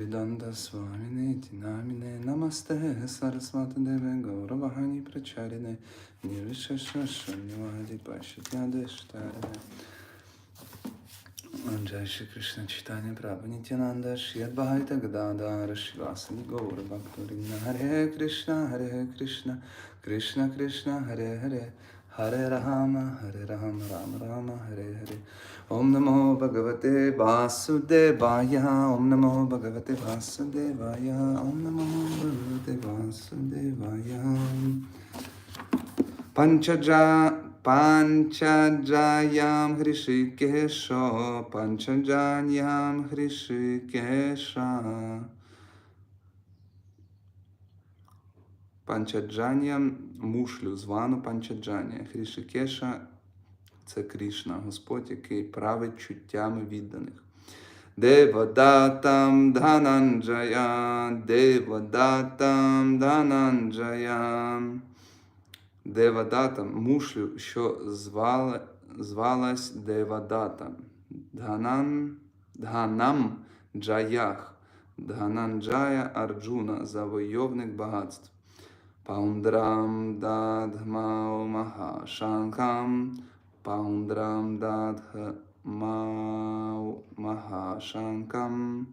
Vidanta Swamine Tinamine Namaste Saraswati Deve Gauravahani Pracharine Nirvishasha Shanyavadi Pashityadishtarine Jai Shri Krishna Chaitanya Prabhu Nityananda Shri Advaita Gadadara Shivasani Gaura Bhaktarinda Hare Krishna Hare Krishna Krishna Krishna Hare Hare हरे राम हरे राम राम राम, हरे हरे। ओम नमो भगवते वासुदेवाय। ओम नमो भगवते वासुदेवाय। ओम नमो भगवते वासुदेवाय। पञ्चजा पञ्चजायां हृषिकेशो। पञ्चजान्यां हृषिकेशा। Панчаджанням мушлю, звану Панчаджання. Хрішикеша це Крішна, Господь, який править чуттями відданих. Девадатам Дhananjaya, Девадатам Дhananjaya. Девадатам мушлю, що звали, звалась Девадата. Дганан, Дганам Джаях. Дгананджая Арджуна, завойовник багатств. Паундрам дадхмау махашанкам, паундрам дадхмау махашанкам,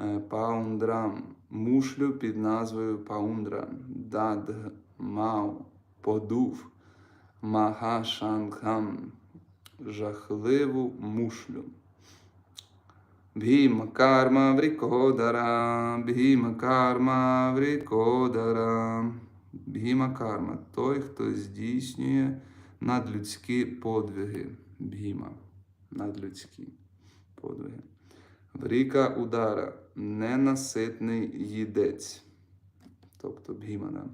Е, паундрам. Мушлю під назвою Паундра, дадхмау. Подув, махашанкам. Жахливу мушлю. Бхіма карма врікодара, бхіма карма врікодара. Бхіма карма той, хто здійснює надлюдські подвиги. Бхіма надлюдські подвиги. Вріка удара ненаситний їдець. Тобто бхімана.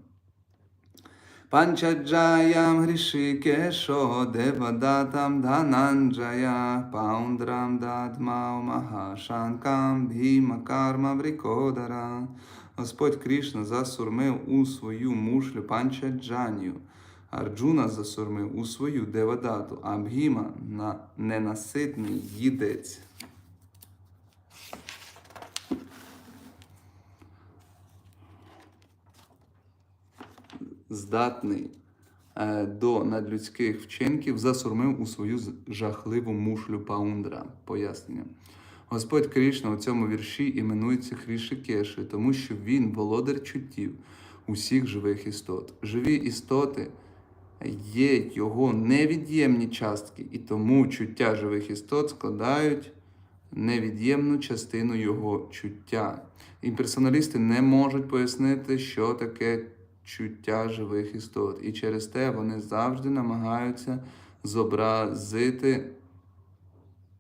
Panchajayam Hrishikesho Devadatam Dhananjaya Paundram Dadmao Mahashankam Bhima Karma Vrikodara Господь Кришна засурмив у свою мушлю Панчаджанію. Арджуна засурмив у свою Девадату, а Бхіма на ненаситний їдець. Здатний е, до надлюдських вчинків, засурмив у свою жахливу мушлю паундра. Пояснення. Господь Кришна у цьому вірші іменується Хрішикешою, тому що він володар чуттів усіх живих істот. Живі істоти є його невід'ємні частки, і тому чуття живих істот складають невід'ємну частину його чуття. Імперсоналісти не можуть пояснити, що таке чуття живих істот. І через те вони завжди намагаються зобразити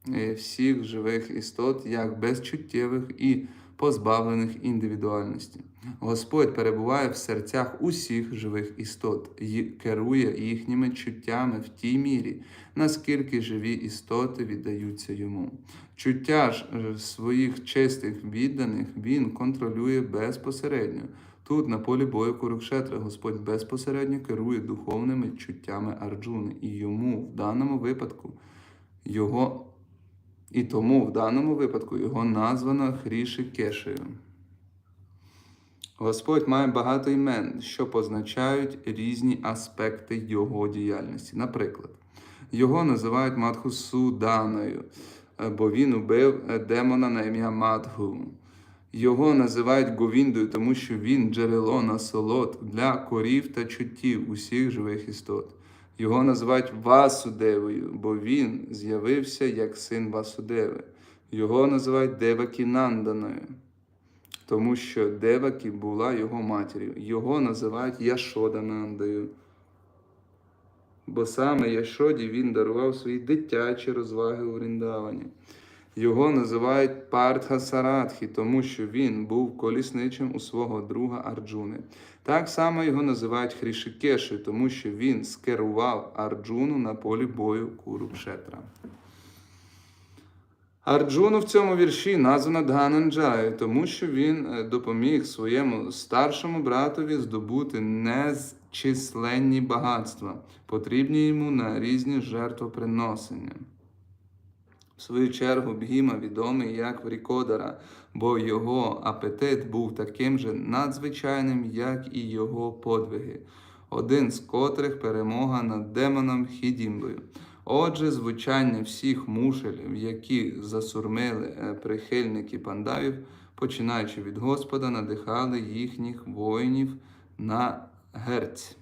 е, всіх живих істот як безчуттєвих і позбавлених індивідуальності. Господь перебуває в серцях усіх живих істот і керує їхніми чуттями в тій мірі, наскільки живі істоти віддаються йому. Чуття ж е, своїх чистих відданих він контролює безпосередньо. Тут, на полі бою Курукшетра, Господь безпосередньо керує духовними чуттями Арджуни, і йому в даному випадку його і тому в даному випадку його названо Хріші Кешею. Господь має багато імен, що позначають різні аспекти його діяльності. Наприклад, його називають Мадхусуданою, бо він убив демона на ім'я Мадху. Його називають Говіндою, тому що він джерело насолод для корів та чуттів усіх живих істот. Його називають Васудевою, бо він з'явився як син Васудеви. Його називають Девакінанданою, тому що Девакі була його матір'ю. Його називають Яшоданандою. Бо саме Яшоді він дарував свої дитячі розваги у Ріндавані. Його називають Партха Сарадхі, тому що він був колісничим у свого друга Арджуни. Так само його називають Хрішикеші, тому що він скерував Арджуну на полі бою Курукшетра. Арджуну в цьому вірші названо Дгананджаю, тому що він е, допоміг своєму старшому братові здобути незчисленні багатства, потрібні йому на різні жертвоприносення. В свою чергу Бгіма відомий як Врікодара, бо його апетит був таким же надзвичайним, як і його подвиги, один з котрих перемога над демоном Хідімбою. Отже, звучання всіх мушелів, які засурмили е, прихильники пандавів, починаючи від Господа, надихали їхніх воїнів на герць.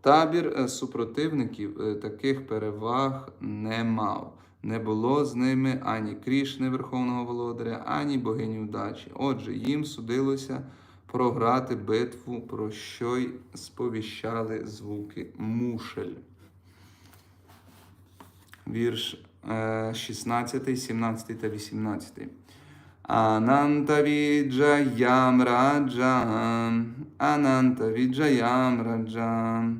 Табір е, супротивників е, таких переваг не мав. Не було з ними ані Крішни Верховного Володаря, ані богині удачі. Отже, їм судилося програти битву, про що й сповіщали звуки мушель. Вірш е, 16, 17 та 18. Ананта віджаям раджам, Ананта віджаям раджам.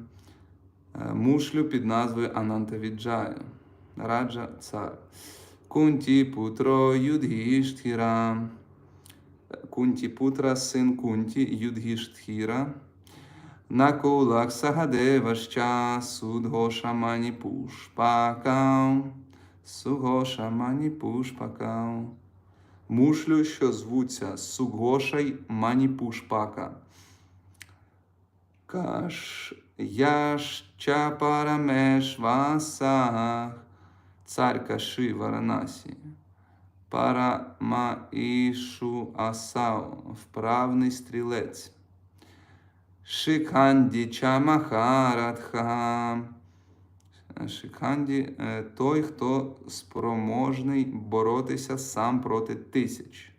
Е, Мушлю під назвою Ананта Віджая. Раджа цар. Кунті путро Юдгіштхіра. Кунті путра син Кунті Юдгіштхіра. На кулак Сагадеваща Судгошамані Пушпакау. Сугошамані Пушпакау. Мушлю, що звуться Сугошай Маніпушпака. Каш Яща Парамешвасах, цар Каши Варанасі. Парамаішу Асау, вправний стрілець. Шиканді Чамахарадха. Шиканді е, той, хто спроможний боротися сам проти тисяч.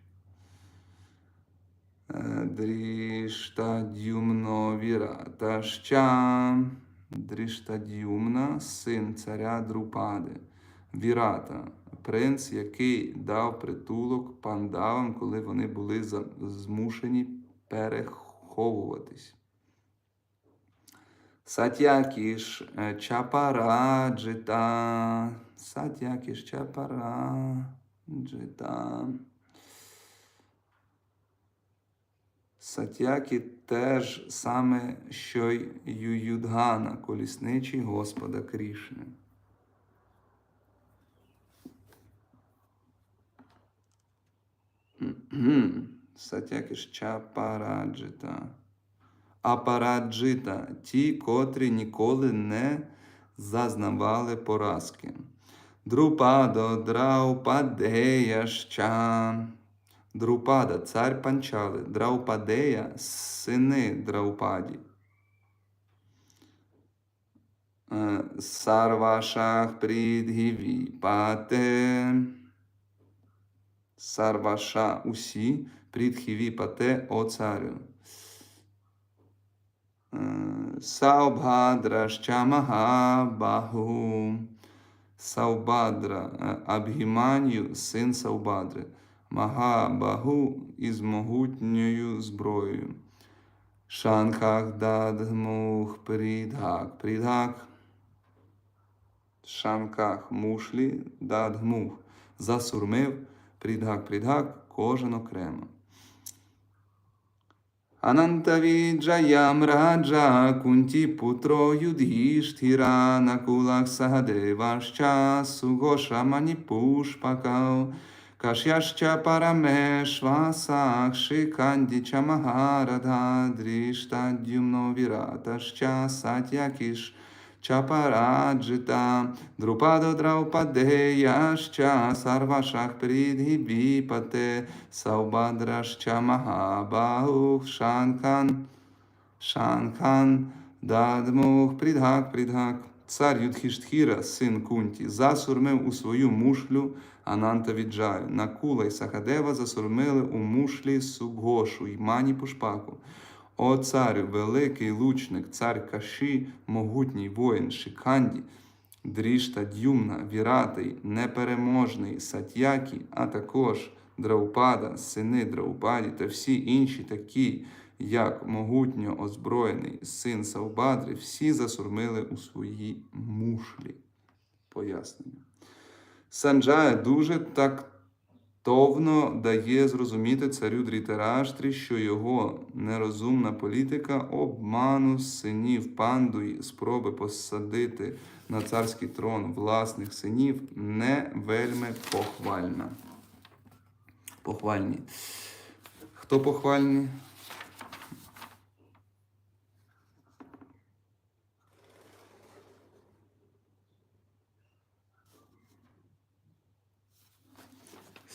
Е, Дріштадюмно Віратаща. Дріштадюмна, син царя Друпади. Вірата, принц, який дав притулок пандавам, коли вони були змушені переховуватись. Сатякіш е, Чапараджита. Сатякіш Чапараджита. Сатякі теж саме, що й Ююдгана, колісничий Господа Крішни. Мгм. Сатякіш Чапараджита. Апараджита, ті, котрі ніколи не зазнавали поразки. Друпадо, Драупадея ща. Друпада, цар Панчали, Драупадея, сини Драупаді. Е, Сарвашах Прідгіві Пате. Сарваша усі, Прідхіві Пате, о царю. Саубхадра Щамагабаху. Саубадра е, Абгіманію, син Саубадри. Магабагу із могутньою зброєю. Шанхах дадгмух прідгак. Прідгак. Шанках мушлі дадгмух. Засурмив. Прідгак, прідгак, кожен окремо. Анантавіджаям раджа кунті путро юдгіштхіра на кулах сагадеваща сугоша маніпушпакав кашяща парамешвасах шиканді чамагарадha дрішта дюмно віратаща сатякіш Чапараджита, Друпадо Драупадеяща, Сарвашах Придгібіпате, Саубадраща Махабаух, Шанкан, Шанкан, Дадмух, Придгак, Придгак. Цар Юдхіштхіра, син Кунті, засурмив у свою мушлю Ананта Віджаю. Накула й Сахадева засурмили у мушлі Сугошу й Мані Пушпаку. О царю, великий лучник, цар Каші, могутній воїн Шиканді, Дрішта Дюмна, Віратий, непереможний Сатякі, а також Драупада, сини Драупаді та всі інші такі, як могутньо озброєний син Саубадри, всі засурмили у свої мушлі. Пояснення. Санджая дуже так Товно дає зрозуміти царю Дрітераштрі, що його нерозумна політика обману синів панду й спроби посадити на царський трон власних синів не вельми похвальна. Похвальні. Хто похвальні?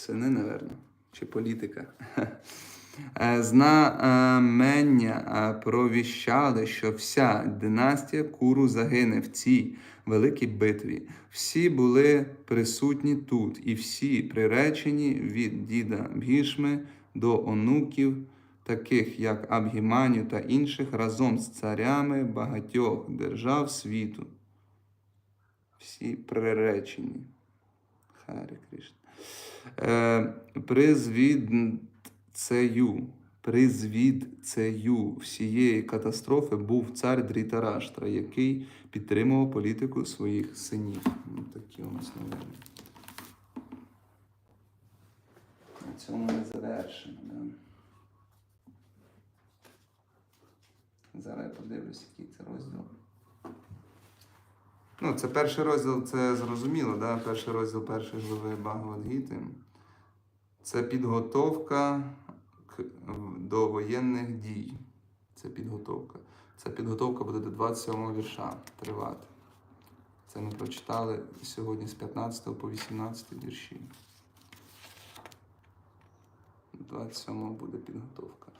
Сини, наверно, чи політика. Е, Знамення е, провіщали, що вся династія Куру загине в цій великій битві. Всі були присутні тут, і всі приречені від діда Бгішми до онуків, таких як Абгіманю та інших, разом з царями багатьох держав світу. Всі приречені. Харі Кришна. Е, призвідцею, призвідцею всієї катастрофи був цар Дрітараштра, який підтримував політику своїх синів. Ну, такі у нас новини. На цьому ми завершимо. Да? Зараз я подивлюсь, який це розділ. Ну, це перший розділ, це зрозуміло, да? перший розділ першої глави Багавадгіти. Це підготовка до воєнних дій. Це підготовка. Ця підготовка буде до 27 вірша тривати. Це ми прочитали сьогодні з 15 по 18 вірші. 27 буде підготовка.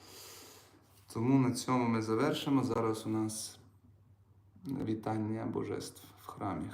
Тому на цьому ми завершимо. Зараз у нас вітання божеств را همی